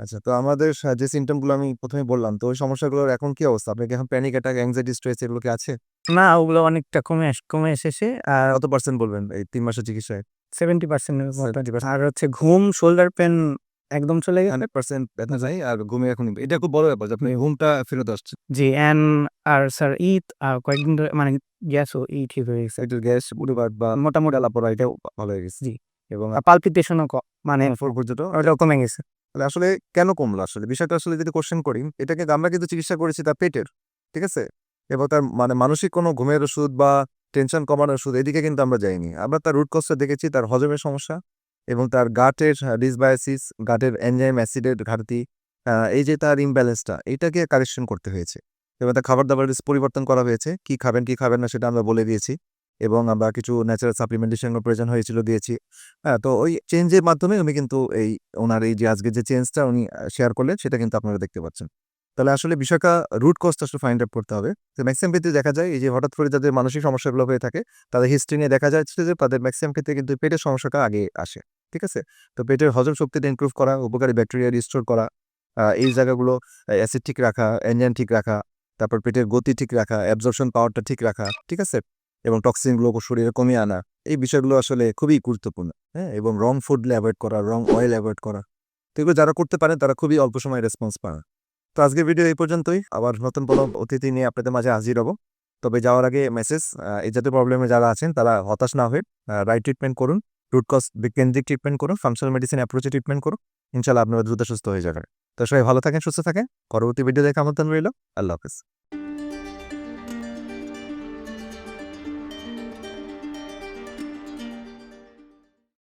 আচ্ছা তো আমাদের সা যে সিম্পটমগুলো আমি ১ম এই বললাম, তো ওই সমস্যাগুলোর এখন কি অবস্থা? আপনার কি এখন প্যানিক অ্যাটাক, অ্যাংজাইটি, স্ট্রেস এগুলো কি আছে? না, ওগুলো অনেকটা কমে আস কমে এসেছে। আর কত পার্সেন্ট বলবেন এই ৩ মাসের চিকিৎসায়? 70% এর মতো। 70% আর হচ্ছে ঘুম, শোল্ডার পেন একদম চলে গেছে। 100% ব্যথা যায় আর ঘুমে এখন এটা খুব বড় ব্যাপার যে আপনি ঘুমটা ফেরত আসছে। জি, অ্যান্ড আর স্যার ঈদ আর কয়েকদিন ধরে মানে গ্যাসও ই ঠিক হয়ে গেছে। একটু গ্যাস, উড়িবাত বা মোটামুটি জ্বালা-পোড়া এটাও ভালো হয়ে গেছে। জি। এবং পালপিটেশনও ক মানে ফোর পর্যন্ত ওটাও কমে গেছে। তাহলে আসলে কেন কমলো আসলে? বিষয়টা আসলে যদি কোয়েশ্চেন করি, এটাকে আমরা কিন্তু চিকিৎসা করেছি তার পেটের। ঠিক আছে? এবং তার মানে মানসিক কোনো ঘুমের ওষুধ বা টেনশন কমানোর ওষুধ এদিকে কিন্তু আমরা যাইনি। আমরা তার রুট কজটা দেখেছি তার হজমের সমস্যা এবং তার গাটের ডিসবায়োসিস, গাটের এনজাইম অ্যাসিডের ঘাটতি, এই যে তার ইমব্যালেন্সটা এটাকে কারেকশন করতে হয়েছে। এবং তার খাবার-দাবারের পরিবর্তন করা হয়েছে। কি খাবেন, কি খাবেন না সেটা আমরা বলে দিয়েছি। এবং আমরা কিছু ন্যাচারাল সাপ্লিমেন্টেশন প্রয়োজন হয়েছিল দিয়েছি। হ্যাঁ, তো ওই চেঞ্জের মাধ্যমে উনি কিন্তু এই ওনার এই যে আজকে যে চেঞ্জটা উনি শেয়ার করলেন সেটা কিন্তু আপনারা দেখতে পাচ্ছেন। তাহলে আসলে বিষয়টা রুট কস্ট আসলে ফাইন্ড আউট করতে হবে। তো মেক্সিমাম ক্ষেত্রে দেখা যায় এই যে হঠাৎ করে যাদের মানসিক সমস্যাগুলো হয়ে থাকে, তাদের হিস্ট্রি নিয়ে দেখা যাচ্ছে যে তাদের মেক্সিমাম ক্ষেত্রে কিন্তু পেটের সমস্যাটা আগে আসে। ঠিক আছে? তো পেটের হজম শক্তিটা ইমপ্রুভ করা, উপকারী ব্যাকটেরিয়া রিস্টোর করা, এই জায়গাগুলো অ্যাসিড ঠিক রাখা, এনজাইম ঠিক রাখা, তারপর পেটের গতি ঠিক রাখা, অ্যাবজর্পশন পাওয়ারটা ঠিক রাখা। ঠিক আছে? এবং টক্সিনগুলো শরীরে কমিয়ে আনা। এই বিষয়গুলো আসলে খুবই গুরুত্বপূর্ণ। হ্যাঁ? এবং রং ফুড অ্যাভয়েড করা, রং অয়েল অ্যাভয়েড করা। তো এগুলো যারা করতে পারেন তারা খুবই অল্প সময় রেসপন্স পান। তো আজকের ভিডিও এই পর্যন্তই। আবার নতুন কোনো অতিথি নিয়ে আপনাদের মাঝে হাজির হব। তবে যাওয়ার আগে মেসেজ এই জাতীয় প্রবলেমে যারা আছেন তারা হতাশ না হয়ে রাইট ট্রিটমেন্ট করুন। রুট কজ কেন্দ্রিক ট্রিটমেন্ট করুন। ফাংশনাল মেডিসিন অ্যাপ্রোচ ট্রিটমেন্ট করুন। ইনশাআল্লাহ আপনারা দ্রুত সুস্থ হয়ে যাবেন। তো সবাই ভালো থাকেন, সুস্থ থাকেন। পরবর্তী ভিডিও দেখে আমন্ত্রণ রইল। আল্লাহ হাফেজ।